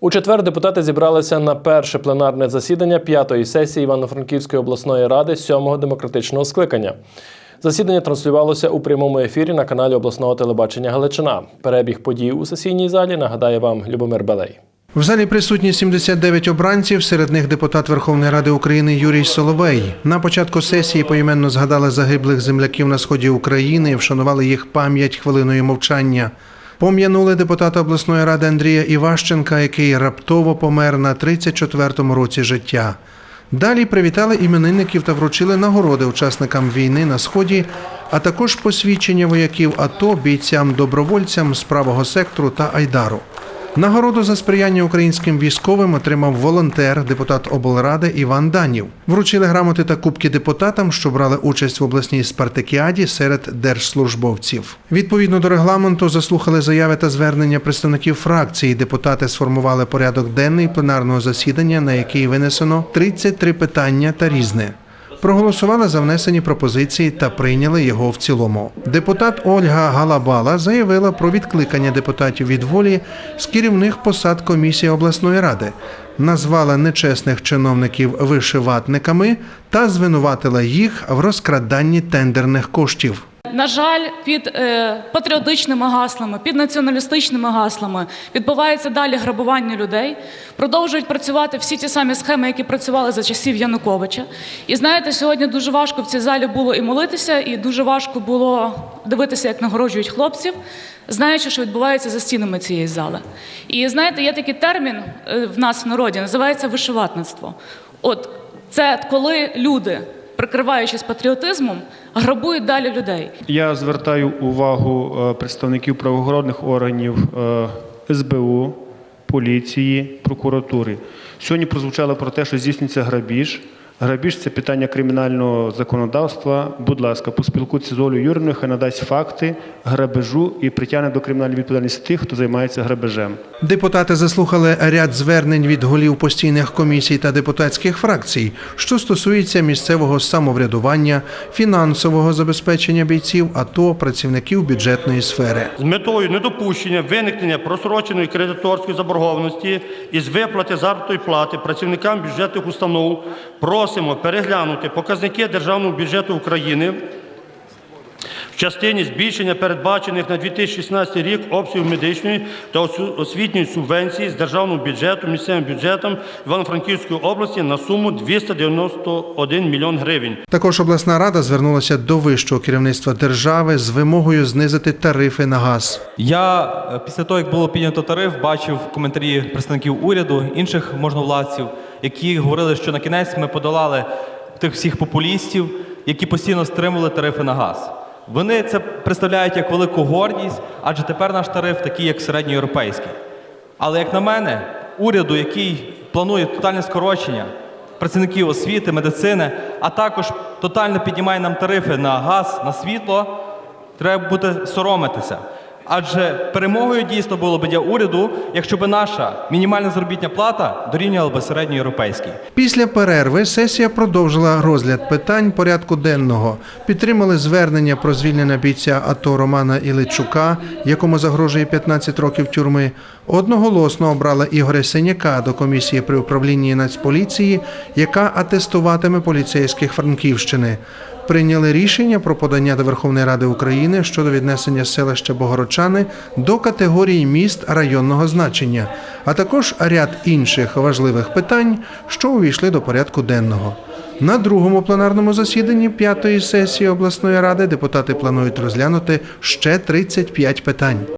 У четвер депутати зібралися на перше пленарне засідання п'ятої сесії Івано-Франківської обласної ради сьомого демократичного скликання. Засідання транслювалося у прямому ефірі на каналі обласного телебачення Галичина. Перебіг подій у сесійній залі нагадає вам Любомир Белей. В залі присутні 79 обранців, серед них депутат Верховної Ради України Юрій Соловей. На початку сесії поіменно згадали загиблих земляків на сході України і вшанували їх пам'ять хвилиною мовчання. Пом'янули депутата обласної ради Андрія Іващенка, який раптово помер на 34-му році життя. Далі привітали іменинників та вручили нагороди учасникам війни на сході, а також посвідчення вояків АТО, бійцям-добровольцям з правого сектору та Айдару. Нагороду за сприяння українським військовим отримав волонтер, депутат облради Іван Данів. Вручили грамоти та кубки депутатам, що брали участь в обласній спартакіаді серед держслужбовців. Відповідно до регламенту заслухали заяви та звернення представників фракції. Депутати сформували порядок денний пленарного засідання, на який винесено 33 питання та різне. Проголосували за внесені пропозиції та прийняли його в цілому. Депутат Ольга Галабала заявила про відкликання депутатів від волі з керівних посад комісії обласної ради, назвала нечесних чиновників вишиватниками та звинуватила їх в розкраданні тендерних коштів. На жаль, під е, патріотичними гаслами, під націоналістичними гаслами відбувається далі грабування людей. Продовжують працювати всі ті самі схеми, які працювали за часів Януковича. І знаєте, сьогодні дуже важко в цій залі було і молитися, і дуже важко було дивитися, як нагороджують хлопців, знаючи, що відбувається за стінами цієї зали. І знаєте, є такий термін е, в нас в народі, називається вишиватництво. От це коли люди, прикриваючись патріотизмом, грабують далі людей. Я звертаю увагу е, представників правоохоронних органів е, СБУ, поліції, прокуратури. Сьогодні прозвучало про те, що здійснюється грабіж. Грабіж це питання кримінального законодавства. Будь ласка, поспілкуйтеся з Олею Юрівною, хай надасть факти грабежу і притягне до кримінальної відповідальності тих, хто займається грабежем. Депутати заслухали ряд звернень від голів постійних комісій та депутатських фракцій, що стосується місцевого самоврядування, фінансового забезпечення бійців, АТО, працівників бюджетної сфери. з метою недопущення виникнення просроченої кредиторської заборгованості із виплати заробітної плати працівникам бюджетних установ просимо переглянути показники державного бюджету України в частині збільшення передбачених на 2016 рік обсягів медичної та освітньої субвенції з державного бюджету місцевим бюджетам Івано-Франківської області на суму 291 мільйон гривень. Також обласна рада звернулася до вищого керівництва держави з вимогою знизити тарифи на газ. Я е, після того, як було піднято тариф, бачив коментарі представників уряду, інших можновладців, які говорили, що на кінець ми подолали тих всіх популістів, які постійно стримували тарифи на газ. Вони це представляють як велику гордість, адже тепер наш тариф такий, як середньоєвропейський. Але як на мене, уряду, який планує тотальне скорочення працівників освіти, медицини, а також тотально піднімає нам тарифи на газ, на світло, треба буде соромитися. Адже перемогою дійсно було б для уряду, якщо б наша мінімальна заробітня плата дорівнювала б середньоєвропейській. Після перерви сесія продовжила розгляд питань порядку денного. Підтримали звернення про звільнення бійця АТО Романа Іличука, якому загрожує 15 років тюрми. Одноголосно обрала Ігоря Синяка до комісії при управлінні Нацполіції, яка атестуватиме поліцейських Франківщини. Прийняли рішення про подання до Верховної Ради України щодо віднесення селища Богородчани до категорії міст районного значення, а також ряд інших важливих питань, що увійшли до порядку денного. На другому пленарному засіданні п'ятої сесії обласної ради депутати планують розглянути ще 35 питань.